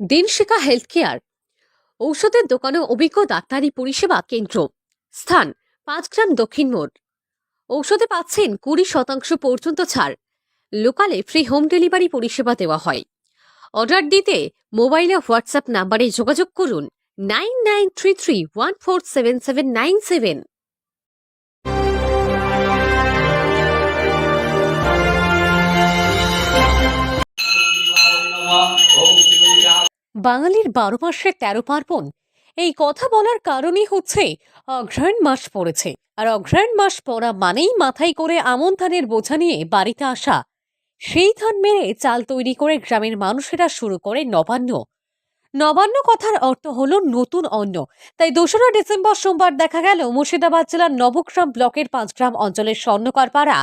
দিনশিকা health care ঔষধের দোকানে অভিজ্ঞ ডাক্তারি পরিষেবা কেন্দ্র। স্থান পাঁচগ্রাম দক্ষিণ মোড়। ঔষধে পাচ্ছেন কুড়ি শতাংশ পর্যন্ত ছাড়। লোকালে ফ্রি হোম ডেলিভারি পরিষেবা দেওয়া হয়। অর্ডার দিতে মোবাইলে হোয়াটসঅ্যাপ নাম্বারে যোগাযোগ করুন nine nine three three one four seven seven nine seven. বাঙালির বারো মাসের তেরো পার্বণ। এই কথা বলার কারণই হচ্ছে অগ্রহায়ণ মাস পড়েছে। আর অগ্রহায়ণ মাস পড়া মানেই মাথায় করে আমন ধানের বোঝা নিয়ে বাড়িতে আসা। সেই ধান মেরে চাল তৈরি করে গ্রামের মানুষেরা শুরু করে নবান্ন। নবান্ন কথার অর্থ হলো নতুন অন্ন। তাই দোসরা ডিসেম্বর সোমবার দেখা গেল মুর্শিদাবাদ জেলার নবগ্রাম ব্লকের পাঁচগ্রাম অঞ্চলের স্বর্ণকার পাড়া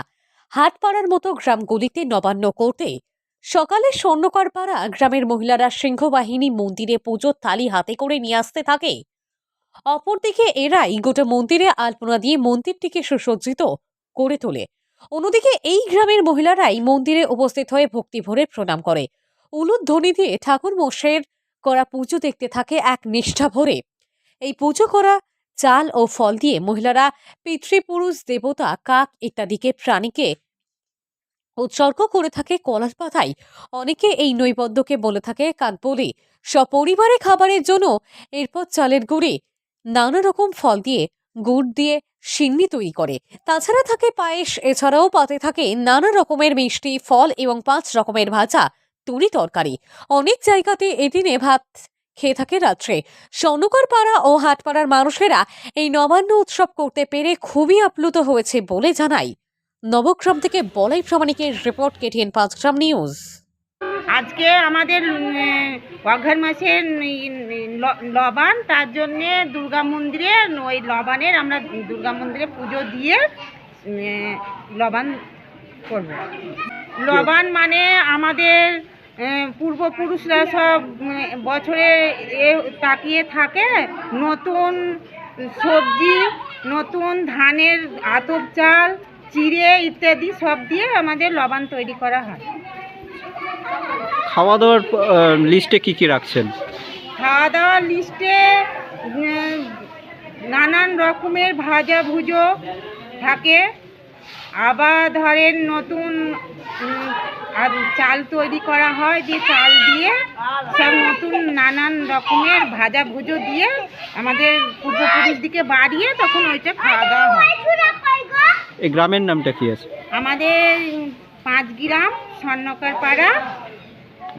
হাটপাড়ার মতো গ্রামগুলিতে নবান্ন করতে। সকালে স্বর্ণকার পাড়া গ্রামের মহিলারা সিংহবাহিনী মন্দিরে পুজোর থালি হাতে করে নিয়ে আসতে থাকে। অপরদিকে এরাই গোটা মন্দিরে আলপনা দিয়ে মন্দিরটিকে সুসজ্জিত করে তোলে। অন্যদিকে এই গ্রামের মহিলারাই মন্দিরে উপস্থিত হয়ে ভক্তি ভরে প্রণাম করে। উলুধ্বনি দিয়ে ঠাকুর মশাইয়ের করা পুজো দেখতে থাকে এক নিষ্ঠা ভরে। এই পুজো করা চাল ও ফল দিয়ে মহিলারা পিতৃপুরুষ, দেবতা, কাক ইত্যাদিকে, প্রাণীকে উৎসর্গ করে থাকে কলার পাতায়। অনেকে এই নৈবদ্যকে বলে থাকে কাকবলি সপরিবারে খাবারের জন্য এরপর চালের গুঁড়ি, নানা রকম ফল দিয়ে গুড় দিয়ে সিন্নি তৈরি করে। তাছাড়া থাকে পায়েস, এছাড়াও পাতে থাকে নানা রকমের মিষ্টি, ফল এবং পাঁচ রকমের ভাজা, তুরি তরকারি। অনেক জায়গাতে এদিনে ভাত খেয়ে থাকে রাত্রে। স্বর্ণকার পাড়া ও হাটপাড়ার মানুষেরা এই নবান্ন উৎসব করতে পেরে খুবই আপ্লুত হয়েছে বলে জানাই নবগ্রাম থেকে বলাই প্রামাণিকের রিপোর্ট কেটিএন পাঁচগ্রাম নিউজ। আজকে আমাদের উম, অঘ্রাণ মাসের লবান তার জন্যে দুর্গা মন্দিরে ওই লবানের আমরা দুর্গা মন্দিরে পুজো দিয়ে লবান করব। লবান মানে আমাদের পূর্বপুরুষরা সব বছরে এ তাকিয়ে থাকে নতুন সবজি নতুন ধানের আতপ চাল চিড়ে ইত্যাদি সব দিয়ে আমাদের লবান তৈরি করা হয়। খাওয়া দাওয়ার লিস্টে কি কি রাখছেন? খাওয়া দাওয়ার লিস্টে নানান রকমের ভাজা ভুজো থাকে। আবার ধরেন নতুন আর চাল তৈরি করা হয় যে চাল দিয়ে সব নতুন নানান রকমের ভাজা ভুজো দিয়ে আমাদের পূর্বপুরুষ দিকে বাড়িয়ে তখন ওইটা খাওয়া দাওয়া হয়। এই গ্রামের নামটা কি আছে? আমাদের পাঁচ গ্রাম স্বর্ণকার পাড়া।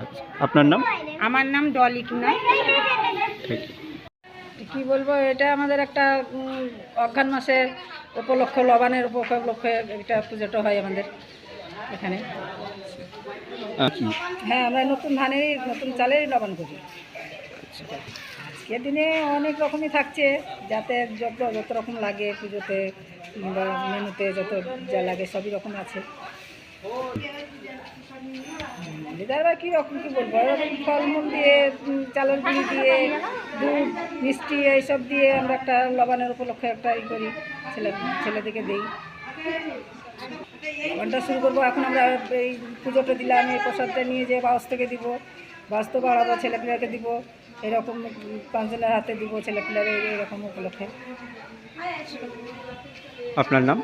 আচ্ছা আপনার নাম? আমার নাম ডলি ঠিক। কি বলব এটা আমাদের একটা অজ্ঞান মাসের উপলক্ষ লবানের উপলক্ষে এটা পুজোটা হয় আমাদের এখানে। হ্যাঁ আমরা নতুন ধানেরই নতুন চালেরই লবান করি। আজকের দিনে অনেক রকমই থাকছে, যাতে যত যত রকম লাগে পুজোতে কিংবা মেনুতে যত যা লাগে সবই রকম আছে। দিদার বা কীরকম কী বলব? এরকম ফলমূল দিয়ে চালের গুঁড়ি দিয়ে, দুধ, মিষ্টি এইসব দিয়ে আমরা একটা লবানের উপলক্ষে একটা ই করি, ছেলে, ছেলেদেরকে দিই। ঘণ্টা শুরু করব, এখন আমরা এই পুজোটা দিলাম, এই প্রসাদটা নিয়ে যেয়ে বাস থেকে দিব তো বাড়াবো, ছেলেপিলাকে দিব। এরকম পাঁচজনের হাতে দিব ছেলেপিলারে এরকম উপলক্ষে। আপনার নাম?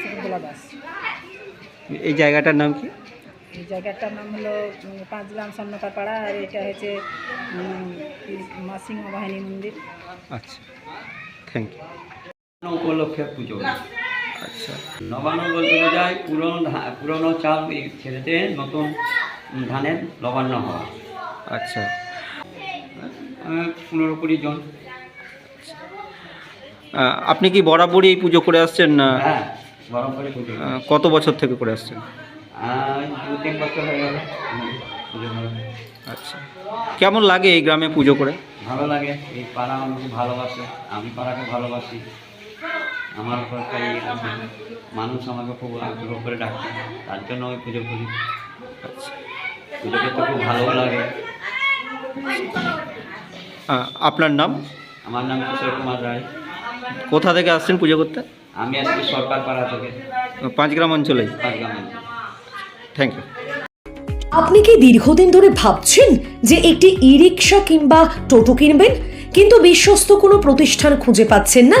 শকুন্তলা দাস। এই জায়গাটার নাম কি? এই জায়গাটার নাম হলো উম, পাঁচগ্রাম পাড়া আর এটা হচ্ছে উম, মা সিংহ বাহিনী মন্দির। আচ্ছা থ্যাংক ইউ উপলক্ষে পুজো। আচ্ছা। নবান্ন বলতে বোঝায় পুরনো পুরনো চাল এই ছেড়েতে নতুন ধানের নবান্ন হওয়া। আচ্ছা। পনেরো কুড়ি জন। আপনি কি বরাবরই এই পুজো করে আসছেন না? হ্যাঁ পুজো কত বছর থেকে করে আসছেন? দু তিন বছর হয়ে গেল। হুম, পুজো ভালো। আচ্ছা। কেমন লাগে এই গ্রামে পুজো করে? ভালো লাগে। এই পাড়া আমাকে ভালোবাসে। আমি পাড়াকে ভালোবাসি। আমার উপর মানুষ আমাকে খুব আগ্রহ করে ডাকে। তার জন্য আমি পুজো করি। আচ্ছা। পুজো করতে খুব ভালো লাগে। আপনার নাম? আমার নাম কিশোর কুমার রায়। কোথা থেকে আসছেন পুজো করতে? আমি আসছি সরকার পাড়া থেকে। পাঁচগ্রাম অঞ্চলে। পাঁচগ্রাম থ্যাংক ইউ আপনি কি দীর্ঘদিন ধরে ভাবছেন যে একটি ই রিক্সা কিংবা টোটো কিনবেন? কিন্তু বিশ্বস্ত কোনো প্রতিষ্ঠান খুঁজে পাচ্ছেন না।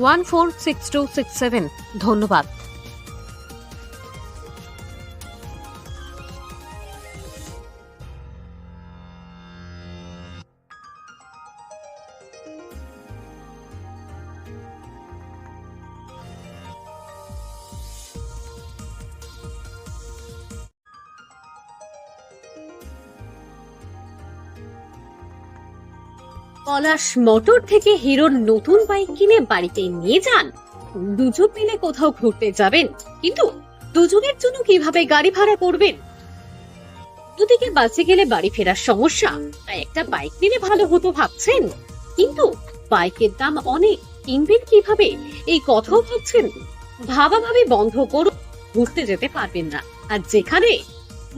one four six two six seven. ধন্যবাদ। পলাশ মোটর থেকে হিরোর নতুন বাইক কিনে বাড়িতে নিয়ে যান। দুজন মিলে কোথাও ঘুরতে যাবেন, কিন্তু দুজনের জন্য কীভাবে গাড়ি ভাড়া করবেন? দুদিকে বাসে গেলে বাড়ি ফেরার সমস্যা, তাই একটা বাইক নিলে ভালো হতো ভাবছেন। কিন্তু বাইকের দাম অনেক, কিনবেন কীভাবে? এই কথাও ভাবছেন। ভাবাভাবি বন্ধ করুন, ঘুরতে যেতে পারবেন না। আর যেখানে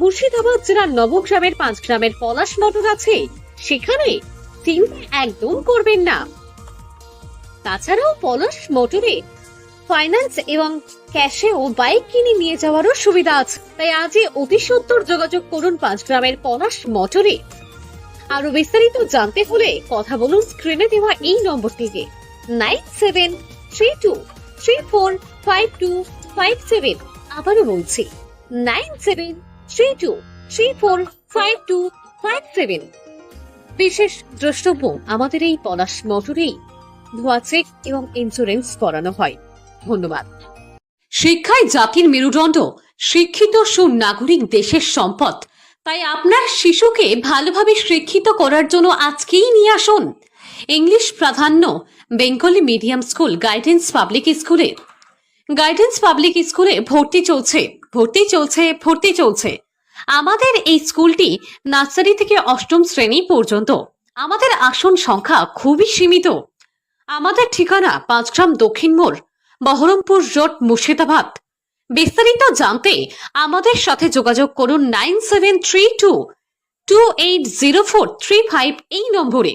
মুর্শিদাবাদ জেলার নবগ্রামের পাঁচ গ্রামের পলাশ মোটর আছে, সেখানে চিন্তা একদম করবেন না। তাছাড়াও পলাশ মোটরে ফাইন্যান্স এবং ক্যাশেও বাইক কিনে নিয়ে যাওয়ারও সুবিধা আছে। তাই আজই অতি সত্তর যোগাযোগ করুন পাঁচ গ্রামের পলাশ মোটরে। আরও বিস্তারিত জানতে হলে কথা বলুন স্ক্রিনে দেওয়া এই নম্বরটিতে। Nine seven three two three four five two five seven আবারও বলছি nine seven three two three four five two five seven বিশেষ দ্রষ্টব্য আমাদের এই পলাশ মোটরেই ধোয়া চেক এবং ইন্স্যুরেন্স করানো হয়। ধন্যবাদ। শিক্ষায় জাতির মেরুদণ্ড, শিক্ষিত সুনাগরিক দেশের সম্পদ। তাই আপনার শিশুকে ভালোভাবে শিক্ষিত করার জন্য আজকেই নিয়ে আসুন। ইংলিশ প্রাধান্য, Bengali medium school guidance public স্কুলে। গাইডেন্স পাবলিক স্কুলে ভর্তি চলছে ভর্তি চলছে ভর্তি চলছে। আমাদের এই স্কুলটি নার্সারি থেকে অষ্টম শ্রেণি পর্যন্ত। আমাদের আসন সংখ্যা খুবই সীমিত। আমাদের ঠিকানা পাঁচগ্রাম দক্ষিণ মোড়, বহরমপুর রোড, মুর্শিদাবাদ। বিস্তারিত জানতে আমাদের সাথে যোগাযোগ করুন nine seven three two two eight zero four three five এই নম্বরে।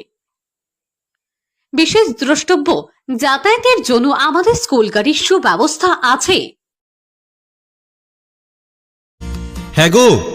বিশেষ দ্রষ্টব্য, যাতায়াতের জন্য আমাদের স্কুল গাড়ির সুব্যবস্থা আছে। হ্যাঁ গো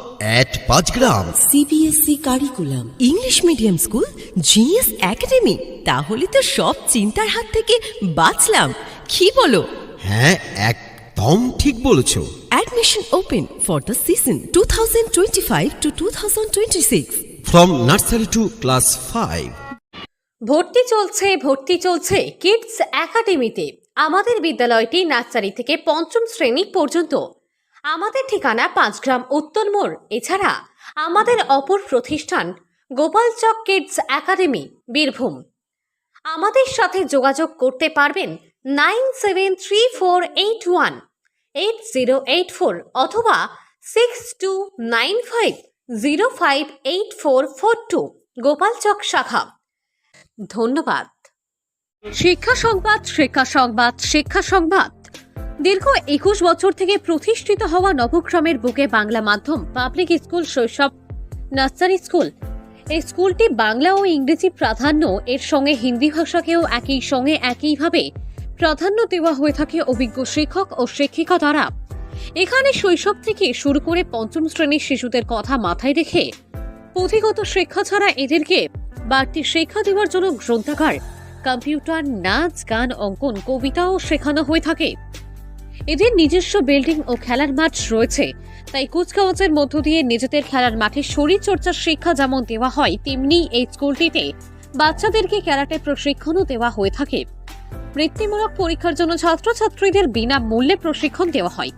at পাঁচ গ্রাম। CBSE curriculum English medium school genius academy তাহলে তো সব চিন্তার হাত থেকে বাঁচলাম। কি বলো? হ্যাঁ একদম ঠিক বলেছ। Admission open for the season two thousand twenty five to two thousand twenty six from nursery to class five ভর্তি চলছে ভর্তি চলছে কিডস একাডেমিতে আমাদের বিদ্যালয়টি নার্সারি থেকে পঞ্চম শ্রেণি পর্যন্ত। আমাদের ঠিকানা পাঁচগ্রাম উত্তর মোড়। এছাড়া আমাদের অপর প্রতিষ্ঠান গোপালচক কিডস একাডেমি, বীরভূম। আমাদের সাথে যোগাযোগ করতে পারবেন nine seven three four eight one, eight zero eight four অথবা six two nine five zero five eight four four two Gopalchak শাখা। ধন্যবাদ। শিক্ষা সংবাদ শিক্ষা সংবাদ শিক্ষা সংবাদ। দীর্ঘ একুশ বছর থেকে প্রতিষ্ঠিত হওয়া নবগ্রামের বুকে বাংলা মাধ্যম public school Shaishab nursery school. এই স্কুলটি বাংলা ও ইংরেজি প্রাধান্য, এর সঙ্গে হিন্দি ভাষাকেও একই সঙ্গে একইভাবে প্রাধান্য দেওয়া হয়ে থাকে অভিজ্ঞ শিক্ষক ও শিক্ষিকা দ্বারা এখানে শৈশব থেকে শুরু করে পঞ্চম শ্রেণির শিশুদের কথা মাথায় রেখে পুঁথিগত শিক্ষা ছাড়া এদেরকে বাড়তি শিক্ষা দেওয়ার জন্য গ্রন্থাগার, কম্পিউটার, নাচ, গান, অঙ্কন, কবিতাও শেখানো হয়ে থাকে। এদের নিজস্ব বিল্ডিং ও খেলার মাঠ রয়েছে। তাই কুচকাওয়াজের মধ্য দিয়ে নিজেদের খেলার মাঠে শরীর চর্চার শিক্ষা যেমন দেওয়া হয়, তেমনি এই স্কুলটিতে বাচ্চাদেরকে ক্যারাটে প্রশিক্ষণও দেওয়া হয়ে থাকে। বৃত্তিমূলক পরীক্ষার জন্য ছাত্রছাত্রীদের বিনামূল্যে প্রশিক্ষণ দেওয়া হয়।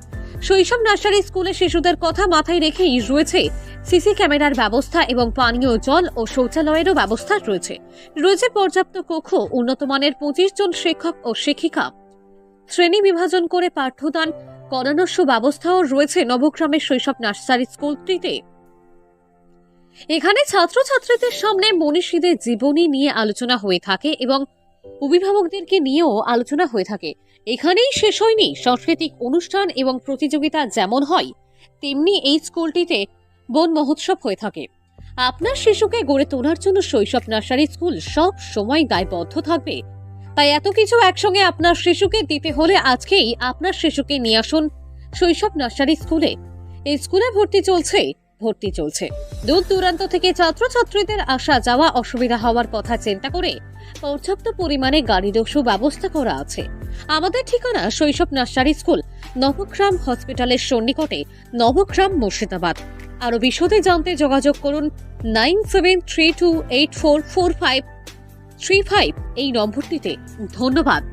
শৈশব নার্সারি স্কুলে শিশুদের কথা মাথায় রেখেই রয়েছে সিসি ক্যামেরার ব্যবস্থা এবং পানীয় জল ও শৌচালয়েরও ব্যবস্থা রয়েছে। রয়েছে পর্যাপ্ত কক্ষ উন্নত মানের পঁচিশ জন শিক্ষক ও শিক্ষিকা। শ্রেণি বিভাজন করে পাঠ্যদান করানোর সুব্যবস্থাও রয়েছে নবগ্রামের শৈশব নার্সারি স্কুলটিতে। এখানে ছাত্রছাত্রীদের সামনে মনীষীদের জীবনী নিয়ে আলোচনা হয়ে থাকে এবং অভিভাবকদেরকে নিয়েও আলোচনা হয়ে থাকে। এখানেই শেষ হয়নি। সাংস্কৃতিক অনুষ্ঠান এবং প্রতিযোগিতা যেমন হয়, তেমনি এই স্কুলটিতে বন মহোৎসব হয়ে থাকে। আপনার শিশুকে গড়ে তোলার জন্য শৈশব নার্সারি স্কুল সব সময় দায়বদ্ধ থাকবে। তাই এত কিছু একসঙ্গে আপনার শিশুকে দিতে হলে আজকেই আপনার শিশুকে নিয়ে আসুন শৈশব নার্সারি স্কুলে। এই স্কুলে ভর্তি চলছে ভর্তি চলছে। দূর দূরান্ত থেকে ছাত্রছাত্রীদের আসা যাওয়া অসুবিধা হওয়ার কথা চিন্তা করে পর্যাপ্ত পরিমাণে গাড়িরও সুব্যবস্থা করা আছে। আমাদের ঠিকানা শৈশব নার্সারি স্কুল, নবগ্রাম হসপিটালের সন্নিকটে, নবগ্রাম মুর্শিদাবাদ। আরও বিশদে জানতে যোগাযোগ করুন nine seven three two eight four four five three five এই নম্বরটিতে। ধন্যবাদ।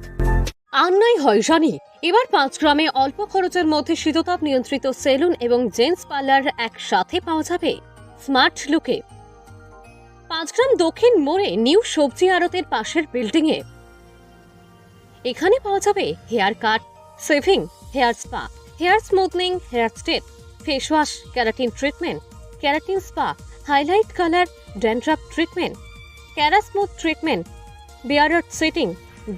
আর নয় হয় জানি এবার পাঁচ গ্রামে অল্প খরচের মধ্যে শীততাপ নিয়ন্ত্রিত সেলুন এবং জেন্টস পার্লার একসাথে পাওয়া যাবে। স্মার্ট লুকে। পাঁচগ্রাম দক্ষিণ মোড়ে নিউ সবজি আড়তের পাশের বিল্ডিং এ এখানে পাওয়া যাবে hair cut, shaving, hair spa, hair smoothing, hair straight face wash keratin treatment, keratin spa, highlight colour, dandruff treatment kerasmooth treatment beard setting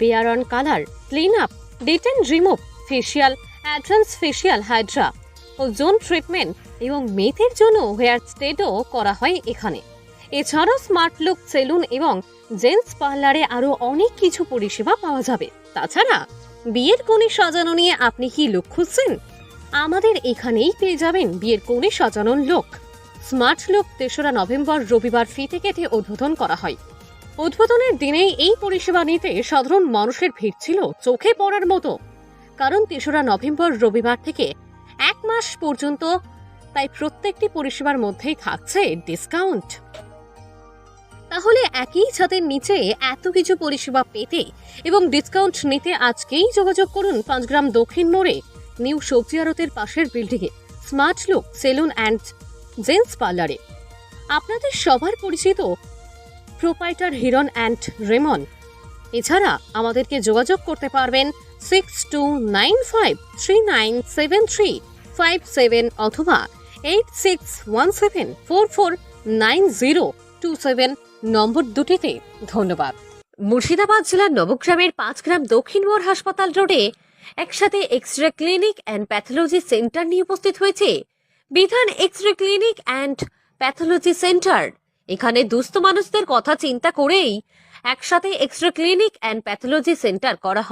beard on colour clean up detan remove facial advance facial hydra O zone treatment এবং মেয়েদের জন্য hair স্টেটও করা হয় এখানে। এছাড়াও smart look salon এবং gents পার্লারে আরও অনেক কিছু পরিষেবা পাওয়া যাবে। তাছাড়া, বিয়ের কোণে সাজানো নিয়ে আপনি কি লুক খুঁজছেন? আমাদের এখানেই পেয়ে যাবেন বিয়ের কোণে সাজানোর লোক স্মার্ট লুক তেসরা নভেম্বর রবিবার ফিতে কেটে উদ্বোধন করা হয়। উদ্বোধনের দিনেই এই পরিষেবা নিতে সাধারণ মানুষের ভিড় ছিল চোখে পড়ার মতো। কারণ তেসরা নভেম্বর রবিবার থেকে এক মাস পর্যন্ত তাই প্রত্যেকটি পরিষেবার মধ্যেই থাকছে ডিসকাউন্ট। তাহলে একই ছাদের নিচে এত কিছু পরিষেবা পেতে এবং ডিসকাউন্ট নিতে আজকেই যোগাযোগ করুন পাঁচগ্রাম দক্ষিণ মোড়ে নিউ সবজি আড়তের পাশের বিল্ডিংয়ে smart look salon and gents পার্লারে। আপনাদের সবার পরিচিত প্রোপাইটার হিরন অ্যান্ড রেমন। এছাড়া আমাদেরকে যোগাযোগ করতে পারবেন six two nine five three nine seven three five seven অথবা eight six one seven four four nine zero two seven নম্বর দুটিতে। ধন্যবাদ। মুর্শিদাবাদ জেলার নবগ্রামের পাঁচ গ্রাম দক্ষিণ মোড় হাসপাতাল রোডে একসাথে X ray clinic and pathology centre নিয়ে উপস্থিত হয়েছে। বিধান X ray clinic and pathology centre এখানে দুস্থ মানুষদের কথা চিন্তা করেই একসাথে extra clinic and pathology centre করা হয়।